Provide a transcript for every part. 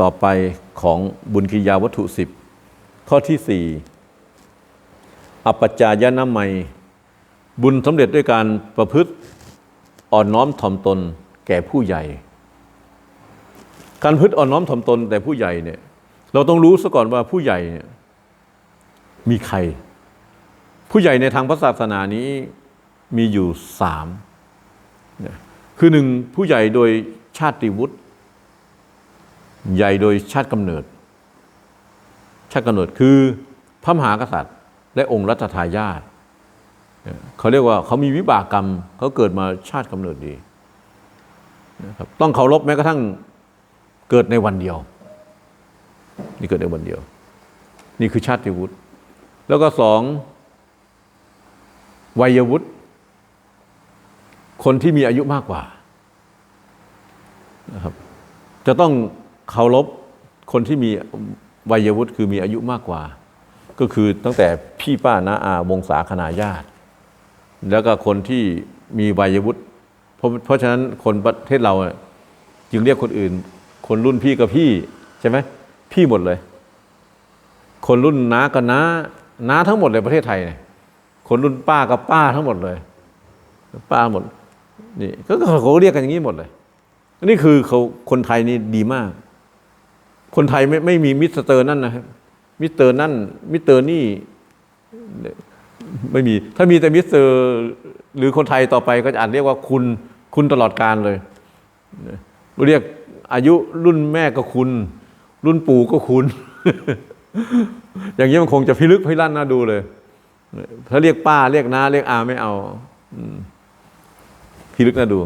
ต่อไปของบุญกิยาวัตถุสิบข้อที่สี่อปจจายนามัย บุญสำเร็จด้วยการประพฤติอ่อนน้อมถ่อมตนแก่ผู้ใหญ่ การพฤติอ่อนน้อมถ่อมตนแต่ผู้ใหญ่เนี่ยเราต้องรู้ซะก่อนว่าผู้ใหญ่เนี่ยมีใคร ผู้ใหญ่ในทางพระศาสนานี้มีอยู่สามเนี่ยคือหนึ่งผู้ใหญ่โดยชาติวุฒิ ใหญ่โดยชาติกำเนิด ชาติกำเนิดคือพระมหากษัตริย์ และองค์รัชทายาทเขาเรียกว่าเขามีวิบากกรรมเขาเกิดมาชาติกำเนิดดีนะครับต้องเคารพแม้กระทั่งเกิดในวันเดียว นี่เกิดในวันเดียว นี่คือชาติวุฒิแล้วก็สองวัยวุฒิคนที่มีอายุมากกว่านะครับจะต้อง เคารพคนที่มีวัยวุฒิคือมีอายุมากกว่า ก็คือตั้งแต่พี่ป้าน้าอาวงศาคณาญาติ แล้วก็คนที่มีวัยวุฒิเพราะเพราะฉะนั้นคนประเทศเราจึงเรียกคนอื่น คนรุ่นพี่กับพี่ใช่ไหมพี่หมดเลย คนรุ่นน้ากับน้าน้าทั้งหมดเลยประเทศไทยเนี่ยคนรุ่นป้ากับป้าทั้งหมดเลย ป้าหมดนี่ก็เขาเรียกกันอย่างนี้หมดเลยนี่คือเขาคนไทยนี่ดีมาก คนไทยไม่ไม่มีมิสเตอร์นั่นนะครับมิสเตอร์นั่นมิสเตอร์นี่ไม่มี ถ้ามีแต่มิสเตอร์หรือคนไทยต่อไปก็จะอ่านเรียกว่าคุณคุณตลอดการเลย เรียกอายุรุ่นแม่ก็คุณ รุ่นปู่ก็คุณ อย่างนี้มันคงจะพิลึกพิลั่นน่าดูเลย ถ้าเรียกป้าเรียกน้าเรียกอาไม่เอาพิลึกน่าดู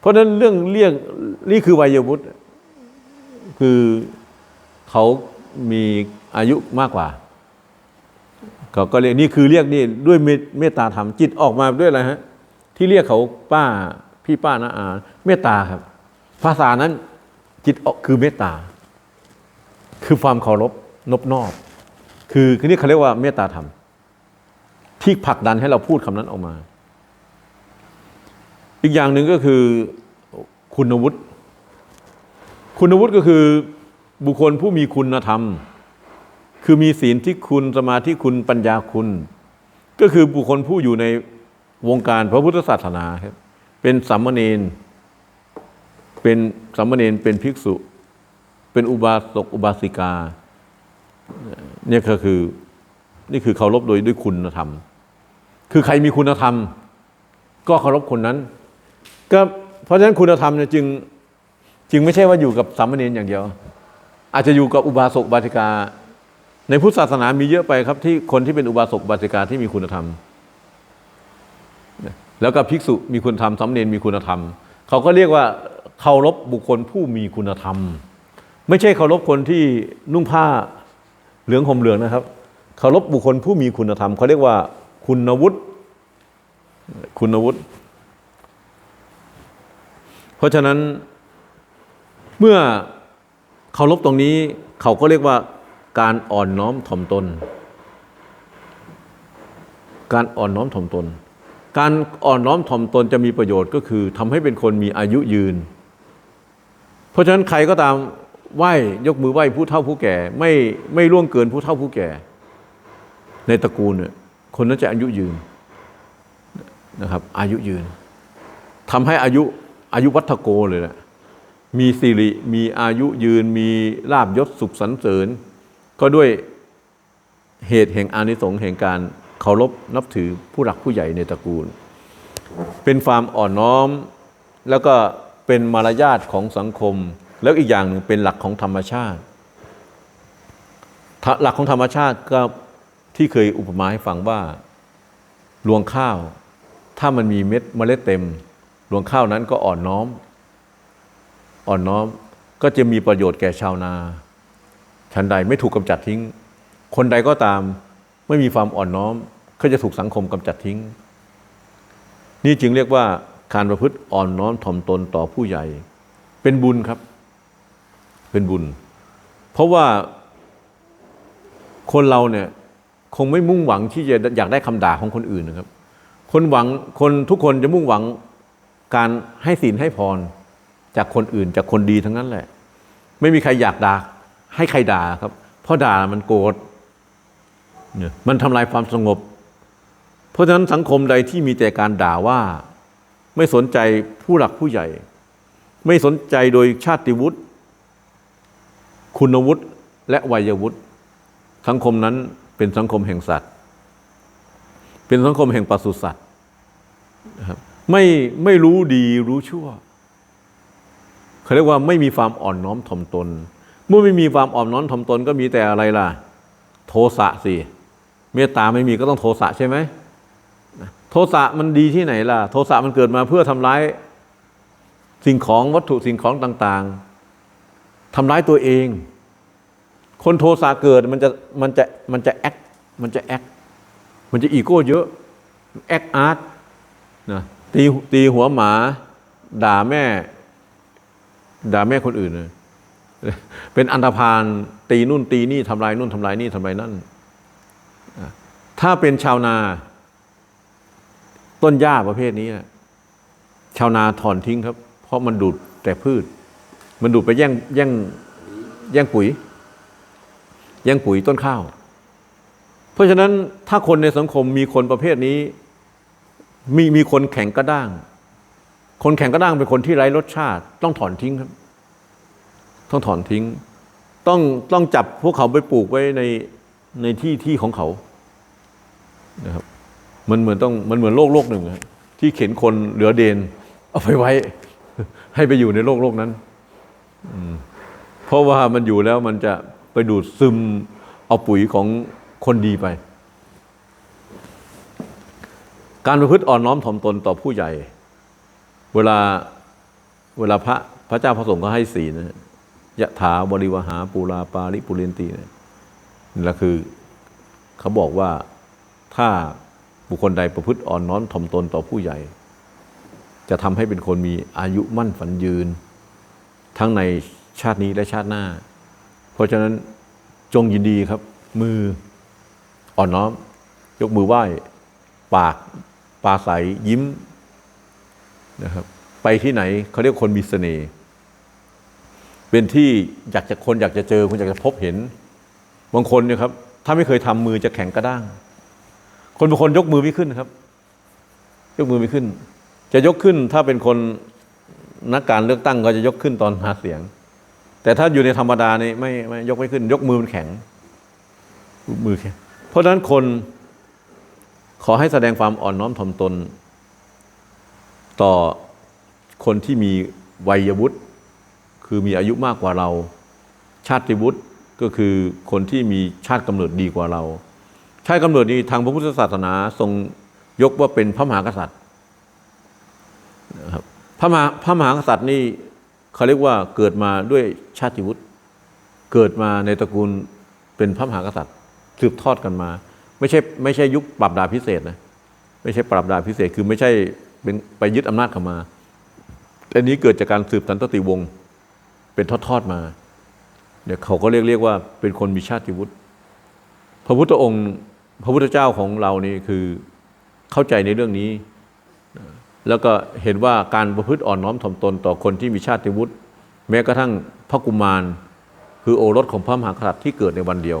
เพราะฉะนั้นเรื่องเรียกนี่คือวัยวุฒิคือ เขามีอายุมากกว่าเขาก็เรียกนี่คือเรียกนี่ด้วยเมตตาธรรมจิตออกมาด้วยอะไรฮะที่เรียกเขาป้าพี่ป้าน้าอาเมตตาครับ ภาษานั้นจิตออกคือเมตตา คือความเคารพนบนอบ คือคือนี่เขาเรียกว่าเมตตาธรรม ที่ผลักดันให้เราพูดคำนั้นออกมา อีกอย่างหนึ่งก็คือคุณวุฒิคุณวุฒิก็คือ บุคคลผู้มีคุณธรรม คือมีศีลที่คุณสมาธิคุณปัญญาคุณ ก็คือบุคคลผู้อยู่ในวงการพระพุทธศาสนาครับเป็นสัมมเนนเป็นสัมมเนนเป็นภิกษุ เป็นอุบาสกอุบาสิกาเนี่ยก็คือนี่คือเคารพโดยด้วยคุณธรรม คือใครมีคุณธรรม ก็เคารพคนนั้น ก็เพราะฉะนั้นคุณธรรมเนี่ยจึง จึงไม่ใช่ว่าอยู่กับสามเณรอย่างเดียว อาจจะอยู่กับอุบาสกบาสิกา ในพุทธศาสนามีเยอะไปครับที่คนที่เป็นอุบาสกบาสิกาที่มีคุณธรรม แล้วก็ภิกษุมีคุณธรรมสามเณรมีคุณธรรม เขาก็เรียกว่าเคารพบุคคลผู้มีคุณธรรม ไม่ใช่เคารพคนที่นุ่งผ้าเหลืองห่มเหลืองนะครับเคารพบุคคลผู้มีคุณธรรม เขาเรียกว่าคุณวุฒิคุณวุฒิเพราะฉะนั้นเมื่อ เคารพตรงนี้เขาก็เรียกว่าการอ่อนน้อมถ่อมตน การอ่อนน้อมถ่อมตน การอ่อนน้อมถ่อมตนจะมีประโยชน์ก็คือทำให้เป็นคนมีอายุยืน เพราะฉะนั้นใครก็ตามไหว้ยกมือไหว้ผู้เฒ่าผู้แก่ ไม่ไม่ล่วงเกินผู้เฒ่าผู้แก่ ในตระกูลเนี่ยคนนั้นจะอายุยืนนะครับอายุยืนทำให้อายุอายุวัฒโกเลยแหละ มีสิริ มีอายุยืน มีลาบยศสุขสรรเสริญ ก็ด้วยเหตุแห่งอานิสงส์แห่งการเคารพนับถือผู้หลักผู้ใหญ่ในตระกูล เป็นความอ่อนน้อม แล้วก็เป็นมารยาทของสังคม แล้วอีกอย่างหนึ่งเป็นหลักของธรรมชาติ หลักของธรรมชาติก็ที่เคยอุปมาให้ฟังว่า รวงข้าว ถ้ามันมีเม็ดเมล็ดเต็ม รวงข้าวนั้นก็อ่อนน้อม อ่อนน้อมก็จะมีประโยชน์แก่ชาวนาชันใดไม่ถูกกำจัดทิ้ง คนใดก็ตามไม่มีความอ่อนน้อม ก็จะถูกสังคมกำจัดทิ้ง นี่จึงเรียกว่าการประพฤติอ่อนน้อมถ่อมตนต่อผู้ใหญ่ เป็นบุญครับ เป็นบุญ เพราะว่าคนเราเนี่ยคงไม่มุ่งหวังที่จะอยากได้คำด่าของคนอื่นนะครับ คนหวังคนทุกคนจะมุ่งหวังการให้ศีลให้พร จากคนอื่นจากคนดีทั้งนั้นแหละ ไม่มีใครอยากด่าให้ใครด่าครับ เพราะด่ามันโกรธมันทำลายความสงบ เพราะฉะนั้นสังคมใดที่มีแต่การด่าว่า ไม่สนใจผู้หลักผู้ใหญ่ ไม่สนใจโดยชาติวุฒิคุณวุฒิและวัยวุฒิสังคมนั้นเป็นสังคมแห่งสัตว์ เป็นสังคมแห่งปศุสัตว์นะครับไม่ไม่รู้ดีรู้ชั่ว เขาเรียกว่าไม่มีความอ่อนน้อมถ่อมตน เมื่อไม่มีความอ่อนน้อมถ่อมตนก็มีแต่อะไรล่ะ โทสะสิเมตตาไม่มีก็ต้องโทสะใช่ไหมโทสะมันดีที่ไหนล่ะ โทสะมันเกิดมาเพื่อทำร้าย สิ่งของวัตถุสิ่งของต่าง ๆทำร้ายตัวเอง คนโทสะเกิดมันจะมันจะมันจะแอคมันจะแอคมันจะอีโก้เยอะแอคอาร์ตนะตีตีหัวหมา ด่าแม่ ด่าแม่คนอื่นนะเป็นอันธพาลตีนู่นตีนี่ทำลายนู่นทำลายนี่ทำลายนั่น ถ้าเป็นชาวนา ต้นหญ้าประเภทนี้นะชาวนาถอนทิ้งครับ เพราะมันดูดแต่พืช มันดูดไปแย่งแย่งแย่งปุ๋ย แย่งปุ๋ยต้นข้าว เพราะฉะนั้นถ้าคนในสังคมมีคนประเภทนี้ มีมีคนแข็งกระด้าง คนแข็งกระด้างเป็นคนที่ไร้รสชาติ ต้องถอนทิ้งครับ ต้องถอนทิ้ง ต้องต้องจับพวกเขาไปปลูกไว้ในในที่ที่ของเขานะครับมันเหมือนต้องมันเหมือนโลกโลกหนึ่งที่เข็นคนเหลือเดน เอาไปไว้ ให้ไปอยู่ในโลกโลกนั้นเพราะว่ามันอยู่แล้วมันจะไปดูดซึมเอาปุ๋ยของคนดีไป การประพฤติอ่อนน้อมถ่อมตนต่อผู้ใหญ่ เวลาเวลาพระพระเจ้าพระสงฆ์ก็ให้ศีลนะยะถาบริวหาปูราปาริปุเรนตีเนี่ยนี่แหละคือเขาบอกว่าถ้าบุคคลใดประพฤติอ่อนน้อมถ่อมตนต่อผู้ใหญ่ จะทำให้เป็นคนมีอายุมั่นฝันยืน ทั้งในชาตินี้และชาติหน้า เพราะฉะนั้นจงยินดีครับ มืออ่อนน้อม ยกมือไหว้ ปากปาใสยิ้ม นะครับ ไปที่ไหนเขาเรียกคนมีเสน่ห์เป็นที่อยากจะคนอยากจะเจอคนอยากจะพบเห็น บางคนเนี่ยครับ ถ้าไม่เคยทำมือจะแข็งกระด้าง คนบางคนยกมือไม่ขึ้นครับ ยกมือไม่ขึ้น จะยกขึ้นถ้าเป็นคนนักการเลือกตั้งก็จะยกขึ้นตอนหาเสียง แต่ถ้าอยู่ในธรรมดานี่ไม่ไม่ยกไม่ขึ้น ยกมือมันแข็งมือแข็งเพราะฉะนั้นคนขอให้แสดงความอ่อนน้อมถ่อมตน ต่อคนที่มีวัยวุฒิคือมีอายุมากกว่าเรา ชาติวุฒิก็คือคนที่มีชาติกำเนิดดีกว่าเรา ชาติกำเนิดนี้ทางพระพุทธศาสนาทรงยกว่าเป็นพระมหากษัตริย์นะครับพระมหาพระมหากษัตริย์นี่เขาเรียกว่าเกิดมาด้วยชาติวุฒิเกิดมาในตระกูลเป็นพระมหากษัตริย์ สืบทอดกันมา ไม่ใช่ไม่ใช่ยุคปรับดาพิเศษนะไม่ใช่ปรับดาพิเศษคือไม่ใช่ เป็นไปยึดอำนาจเข้ามาแต่นี้เกิดจากการสืบสันตติวงศ์เป็นทอดๆมาเนี่ยเขาก็เรียกเรียกว่าเป็นคนมีชาติวุฒิพระพุทธองค์ พระพุทธเจ้าของเรานี่คือเข้าใจในเรื่องนี้ แล้วก็เห็นว่าการประพฤติอ่อนน้อมถ่อมตนต่อคนที่มีชาติวุฒิแม้กระทั่งพระกุมาร คือโอรสของพระมหากษัตริย์ที่เกิดในวันเดียว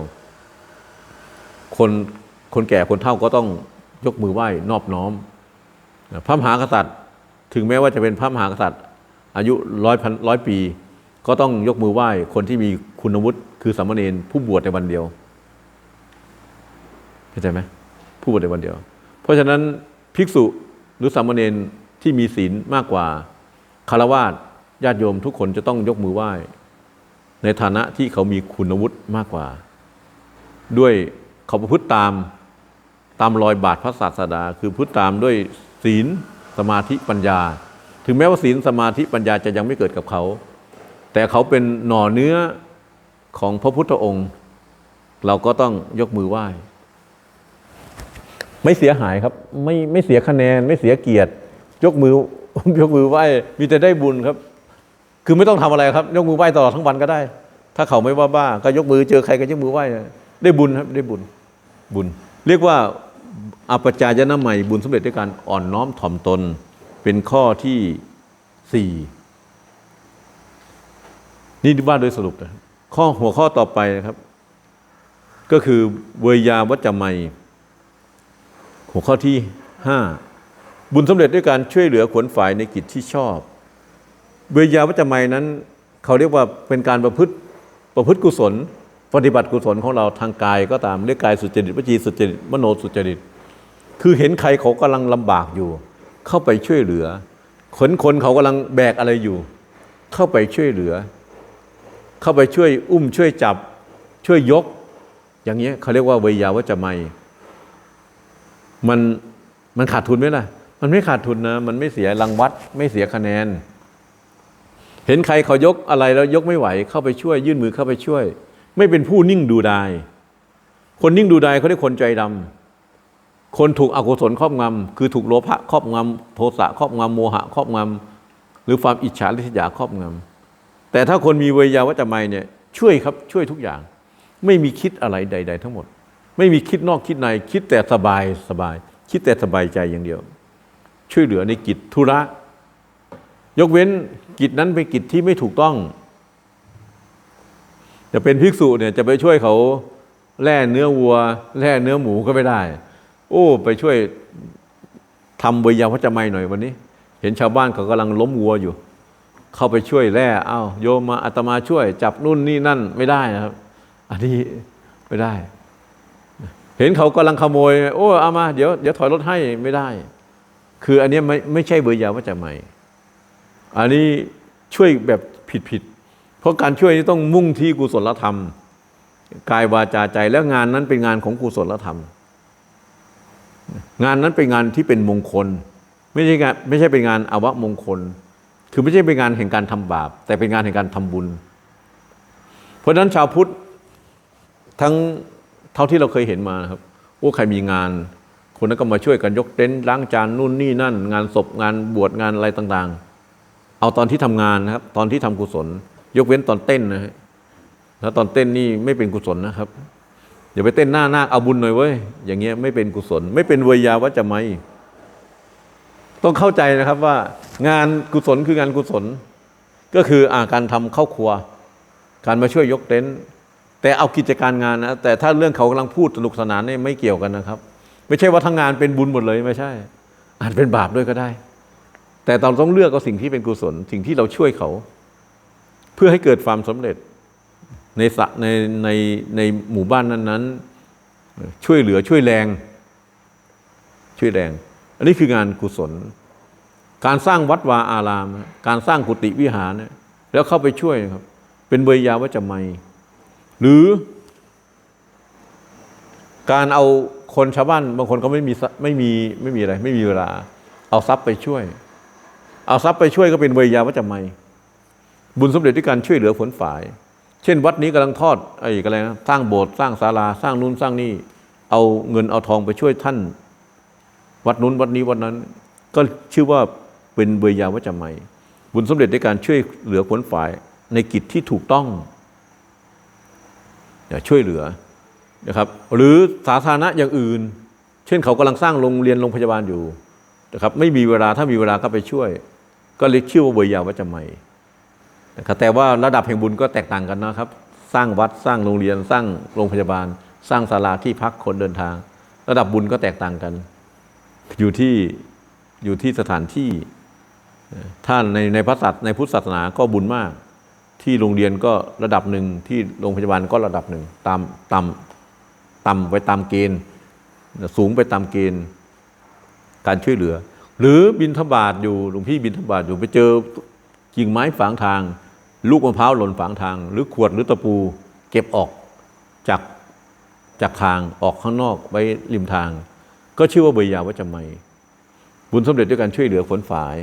คนคนแก่คนเฒ่าก็ต้องยกมือไหว้นอบน้อม พระมหากษัตริย์ ถึงแม้ว่าจะเป็นพระมหากษัตริย์ อายุร้อยพันร้อยปี ก็ต้องยกมือไหว้คนที่มีคุณวุฒิคือสามเณรผู้บวชในวันเดียวเข้าใจไหมผู้บวชในวันเดียว เพราะฉะนั้นภิกษุหรือสามเณรที่มีศีลมากกว่าคารวาสญาติโยมทุกคนจะต้องยกมือไหว้ ในฐานะที่เขามีคุณวุฒิมากกว่า ด้วยเขาประพฤติตามตามรอยบาทพระศาสดา คือพฤติตามด้วย ศีลสมาธิปัญญา ถึงแม้ว่าศีลสมาธิปัญญาจะยังไม่เกิดกับเขา แต่เขาเป็นหน่อเนื้อของพระพุทธองค์ เราก็ต้องยกมือไหว้ ไม่เสียหายครับ ไม่ไม่เสียคะแนน ไม่เสียเกียรติ ยกมือยกมือไหว้มีแต่ได้บุญครับ คือไม่ต้องทำอะไรครับ ยกมือไหว้ตลอดทั้งวันก็ได้ ถ้าเขาไม่ว่าบ้าก็ยกมือเจอใครก็ยกมือไหว้ได้บุญครับได้บุญบุญ เรียกว่า อัปจายนะใหม่บุญสำเร็จด้วยการอ่อนน้อมถ่อมตน เป็นข้อที่สี่นี่ว่าโดยสรุปนะข้อหัวข้อต่อไปนะครับ ก็คือเวยาวัจจะไมยหัวข้อที่ห้าบุญสำเร็จด้วยการช่วยเหลือขวนฝ่ายในกิจที่ชอบ เวยาวัจจะไมยนั้น เขาเรียกว่าเป็นการประพฤติประพฤติกุศล ปฏิบัติกุศลของเราทางกายก็ตามเรียกกายสุจริตวจีสุจริตมโนสุจริต คือเห็นใครเขากำลังลำบากอยู่ เข้าไปช่วยเหลือขนคนเขากำลังแบกอะไรอยู่ เข้าไปช่วยเหลือ เข้าไปช่วยอุ้มช่วยจับ ช่วยยก อย่างเงี้ยเขาเรียกว่าเวยาวัจะไมยมันมันขาดทุนไหมล่ะ มันไม่ขาดทุนนะ มันไม่เสียรางวัด ไม่เสียคะแนน เห็นใครเขายกอะไรแล้วยกไม่ไหว เข้าไปช่วย ยื่นมือเข้าไปช่วย ไม่เป็นผู้นิ่งดูดาย คนนิ่งดูดายเขาเรียกคนใจดำ คนถูกอกุศลครอบงำคือถูกโลภะครอบงำโทสะครอบงำโมหะครอบงำหรือความอิจฉาริษยาครอบงำแต่ถ้าคนมีเวยาวัจจะไมยเนี่ยช่วยครับช่วยทุกอย่าง ไม่มีคิดอะไรใด ๆ ทั้งหมด ไม่มีคิดนอกคิดใน คิดแต่สบายสบาย คิดแต่สบายใจอย่างเดียว ช่วยเหลือในกิจธุระ ยกเว้นกิจนั้นเป็นกิจที่ไม่ถูกต้องจะเป็นภิกษุเนี่ยจะไปช่วยเขาแล่เนื้อวัวแล่เนื้อหมูก็ไม่ได้ โอ้ ไปช่วยทำเวยาวัจจะไมยหน่อยวันนี้ เห็นชาวบ้านเขากำลังล้มวัวอยู่ เข้าไปช่วยแล่เอ้าโยมมาอาตมาช่วย จับนู่นนี่นั่นไม่ได้นะครับ อันนี้ไม่ได้ เห็นเขากำลังขโมย โอ้เอามาเดี๋ยวเดี๋ยวถอยรถให้ไม่ได้ คืออันนี้ไม่ไม่ใช่เบอร์ยาว่าจะใหม่อันนี้ช่วยแบบผิดผิดเพราะการช่วยนี่ต้องมุ่งที่กุศลธรรม กายวาจาใจแล้วงานนั้นเป็นงานของกุศลธรรม งานนั้นเป็นงานที่เป็นมงคล ไม่ใช่งานไม่ใช่เป็นงานอวมงคล คือไม่ใช่เป็นงานแห่งการทำบาป แต่เป็นงานแห่งการทำบุญ เพราะฉะนั้นชาวพุทธทั้งเท่าที่เราเคยเห็นมาครับว่าใครมีงาน คนนั้นก็มาช่วยกันยกเต็นท์ล้างจานนู่นนี่นั่น งานศพงานบวชงานอะไรต่างๆ เอาตอนที่ทำงานนะครับ ตอนที่ทำกุศล ยกเว้นตอนเต้นนะฮะแล้วตอนเต้นนี่ไม่เป็นกุศลนะครับ อย่าไปเต้นหน้านาคเอาบุญหน่อยเว้ยอย่างเงี้ยไม่เป็นกุศล ไม่เป็นเวยาวัจจะไมต้องเข้าใจนะครับว่างานกุศลคืองานกุศล ก็คืออาการทำเข้าวครัว การมาช่วยยกเต็นท์แต่เอากิจการงานนะแต่ถ้าเรื่องเขากำลังพูดสนุกสนานนี่ไม่เกี่ยวกันนะครับ ไม่ใช่ว่าทั้งงานเป็นบุญหมดเลยไม่ใช่ อาจเป็นบาปด้วยก็ได้ แต่เราต้องเลือกเอาสิ่งที่เป็นกุศล สิ่งที่เราช่วยเขา เพื่อให้เกิดความสำเร็จ ในสะในในในหมู่บ้านนั้นๆ ช่วยเหลือช่วยแรง ช่วยแรง อันนี้คืองานกุศล การสร้างวัดวาอาราม การสร้างกุฏิวิหาร แล้วเข้าไปช่วยครับ เป็นเบยยาวัจจะไมหรือ การเอาคนชาวบ้านบางคนก็ไม่มีไม่มีไม่มีอะไร ไม่มีเวลา เอาทรัพย์ไปช่วย เอาทรัพย์ไปช่วยก็เป็นเวยาวัจจะไมบุญสำเร็จด้วยการช่วยเหลือผลฝ่าย เช่น วัดนี้กำลังทอดไอ้อะไรนะสร้างโบสถ์สร้างศาลาสร้างนู้นสร้างนี่เอาเงินเอาทองไปช่วยท่าน วัดนู้นวัดนี้วัดนั้น ก็ชื่อว่าเป็นเวยาวัจจะไมยบุญสำเร็จด้วยการช่วยเหลือผลฝ่ายในกิจที่ถูกต้องอย่าช่วยเหลือนะครับ หรือสาธารณะอย่างอื่น เช่นเขากำลังสร้างโรงเรียนโรงพยาบาลอยู่นะครับ ไม่มีเวลาถ้ามีเวลาก็ไปช่วย ก็เรียกชื่อว่าเวยาวัจจะไมย นะครับแต่ว่าระดับแห่งบุญก็แตกต่างกันนะครับ สร้างวัดสร้างโรงเรียน สร้างโรงพยาบาล สร้างศาลาที่พักคนเดินทาง ระดับบุญก็แตกต่างกัน อยู่ที่อยู่ที่สถานที่ถ้านในในพระศาสในพุทธศาสนาก็บุญมาก ที่โรงเรียนก็ระดับหนึ่งที่โรงพยาบาลก็ระดับหนึ่งตามตามต่ำไปตามเกณฑ์ สูงไปตามเกณฑ์ การช่วยเหลือ หรือบินทบาทอยู่หลวงพี่บินทบาทอยู่ไปเจอกิ่งไม้ฝังทาง ลูกมะพร้าวหล่นฝังทาง หรือขวดหรือตะปูเก็บออกจากจากทางออกข้างนอกไว้ริมทาง ก็ชื่อว่าเบยยาวัจจะไมยบุญสำเร็จด้วยการช่วยเหลือขนฝาย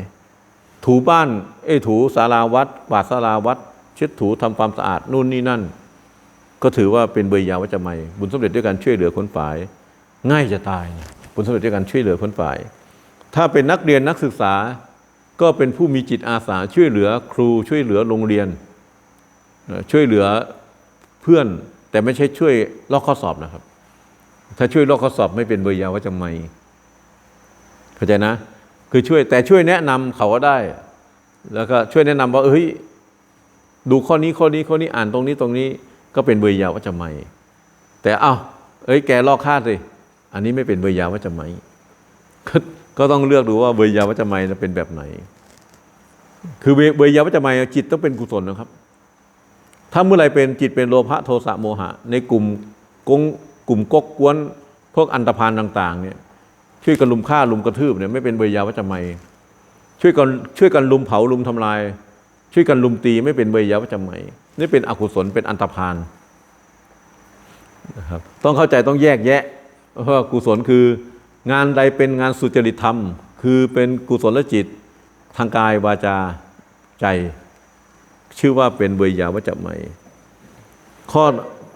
ถูบ้านเอ้ถูศาลาวัดกวาดศาลาวัดเช็ดถูทำความสะอาดนู่นนี่นั่น ก็ถือว่าเป็นเบยยาวัจจะไมยบุญสำเร็จด้วยการช่วยเหลือคนฝ่าย ง่ายจะตายนะบุญสำเร็จด้วยการช่วยเหลือคนฝ่าย ถ้าเป็นนักเรียนนักศึกษา ก็เป็นผู้มีจิตอาสาช่วยเหลือครูช่วยเหลือโรงเรียน ช่วยเหลือเพื่อนแต่ไม่ใช่ช่วยลอกข้อสอบนะครับ ถ้าช่วยลอกข้อสอบไม่เป็นเบยยาวัจจะไมยเข้าใจนะ คือช่วยแต่ช่วยแนะนำเขาก็ได้ แล้วก็ช่วยแนะนำว่าเฮ้ยดูข้อนี้ข้อนี้ข้อนี้อ่านตรงนี้ตรงนี้ ก็เป็นเบยยาวัจจะไม่แต่เอ้าเอ้ยแกลอกคาดสิอันนี้ไม่เป็นเบยยาวัจจะไม่ ก็ต้องเลือกดูว่าเบยยาวัจจะไม่เป็นแบบไหน คือเบเบยาวัจจะไม่จิตต้องเป็นกุศลนะครับ ถ้าเมื่อไรเป็นจิตเป็นโลภะโทสะโมหะ ในกลุ่มกงกลุ่มกกกวนพวกอันตรพานต่างๆเนี่ยช่วยกันลุมฆ่าลุมกระทืบเนี่ยไม่เป็นเบยยาวัจจะไม่ช่วยกันช่วยกันลุมเผาลุมทำลาย ช่วยกันลุมตีไม่เป็นเบยยาวัจจะไม่นี่เป็นอกุศลเป็นอันตรพานนะครับต้องเข้าใจต้องแยกแยะเพราะว่ากุศลคือ งานใดเป็นงานสุจริตธรรม คือเป็นกุศลจิตทางกายวาจาใจ ชื่อว่าเป็นเบยยาวัจจะไม่ข้อ